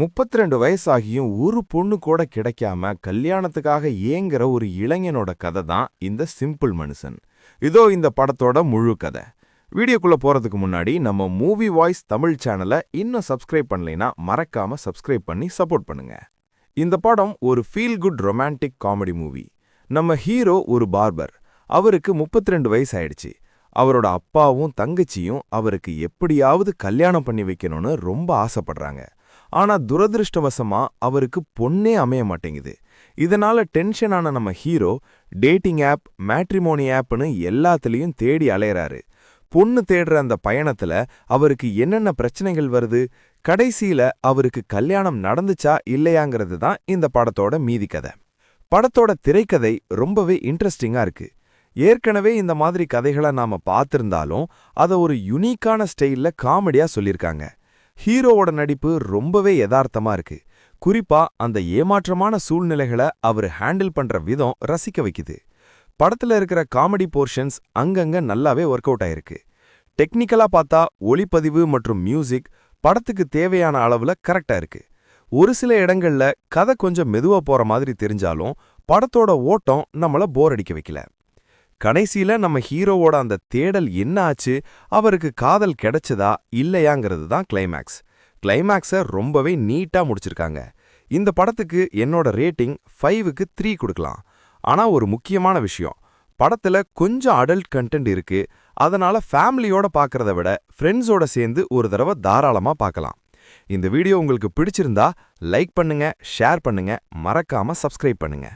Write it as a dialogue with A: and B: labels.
A: முப்பத்தி ரெண்டு வயசாகியும் ஒரு பொண்ணு கூட கிடைக்காம கல்யாணத்துக்காக ஏங்குற ஒரு இளைஞனோட கதை தான் இந்த சிம்பிள் மனுஷன். இதோ இந்த படத்தோட முழு கதை. வீடியோக்குள்ள போறதுக்கு முன்னாடி நம்ம மூவி வாய்ஸ் தமிழ் சேனலை இன்னும் சப்ஸ்கிரைப் பண்ணலைன்னா மறக்காம சப்ஸ்கிரைப் பண்ணி சப்போர்ட் பண்ணுங்க. இந்த படம் ஒரு feel good romantic comedy movie நம்ம ஹீரோ ஒரு பார்பர். அவருக்கு முப்பத்தி ரெண்டு வயசு ஆயிடுச்சு அவரோட அப்பாவும் தங்கச்சியும் அவருக்கு எப்படியாவது கல்யாணம் பண்ணி வைக்கணும்னு ரொம்ப ஆசைப்படுறாங்க. ஆனா துரதிருஷ்டவசமா அவருக்கு பொண்ணே அமைய மாட்டேங்குது. இதனால டென்ஷனான நம்ம ஹீரோ டேட்டிங் ஆப் மேட்ரிமோனி ஆப்னு எல்லாத்துலயும் தேடி அலையறாரு. பொண்ணு தேடுற அந்த பயணத்துல அவருக்கு என்னென்ன பிரச்சனைகள் வருது? கடைசியில அவருக்கு கல்யாணம் நடந்துச்சா இல்லையாங்கிறது தான் இந்த படத்தோட மீதி கதை. படத்தோட திரைக்கதை ரொம்பவே இன்ட்ரெஸ்டிங்கா இருக்கு. ஏற்கனவே இந்த மாதிரி கதைகளை நாம பார்த்திருந்தாலும் அதை ஒரு யுனிக்கான ஸ்டைல்ல காமெடியா சொல்லியிருக்காங்க. ஹீரோவோட நடிப்பு ரொம்பவே யதார்த்தமா இருக்கு. குறிப்பா அந்த ஏமாற்றமான சூழ்நிலைகளை அவர் ஹேண்டில் பண்ற விதம் ரசிக்க வைக்குது. படத்துல இருக்கிற காமெடி போர்ஷன்ஸ் அங்கங்க நல்லாவே ஒர்க் அவுட் ஆயிருக்கு. டெக்னிக்கலா பார்த்தா ஒளிப்பதிவு மற்றும் மியூசிக் படத்துக்கு தேவையான அளவுல கரெக்டா இருக்கு. ஒரு சில இடங்கள்ல கதை கொஞ்சம் மெதுவா போற மாதிரி தெரிஞ்சாலும் படத்தோட ஓட்டம் நம்மள போர் அடிக்க வைக்கல. கடைசியில நம்ம ஹீரோவோட அந்த தேடல் என்ன ஆச்சு? அவருக்கு காதல் கிடைச்சதா? இல்லையாங்கிறது தான் கிளைமேக்ஸ் கிளைமேக்ஸை ரொம்பவே நீட்டா முடிச்சிருக்காங்க. இந்த படத்துக்கு என்னோட ரேட்டிங் ஃபைவுக்கு த்ரீ கொடுக்கலாம். ஆனா ஒரு முக்கியமான விஷயம். படத்துல கொஞ்சம் அடல்ட் கண்டென்ட் இருக்கு. அதனால ஃபேமிலியோட பார்க்கறத விட ஃப்ரெண்ட்ஸோட சேர்ந்து ஒரு தடவை தாராளமா பார்க்கலாம் இந்த வீடியோ உங்களுக்கு பிடிச்சிருந்தா லைக் பண்ணுங்க ஷேர் பண்ணுங்க மறக்காம சப்ஸ்கிரைப் பண்ணுங்க.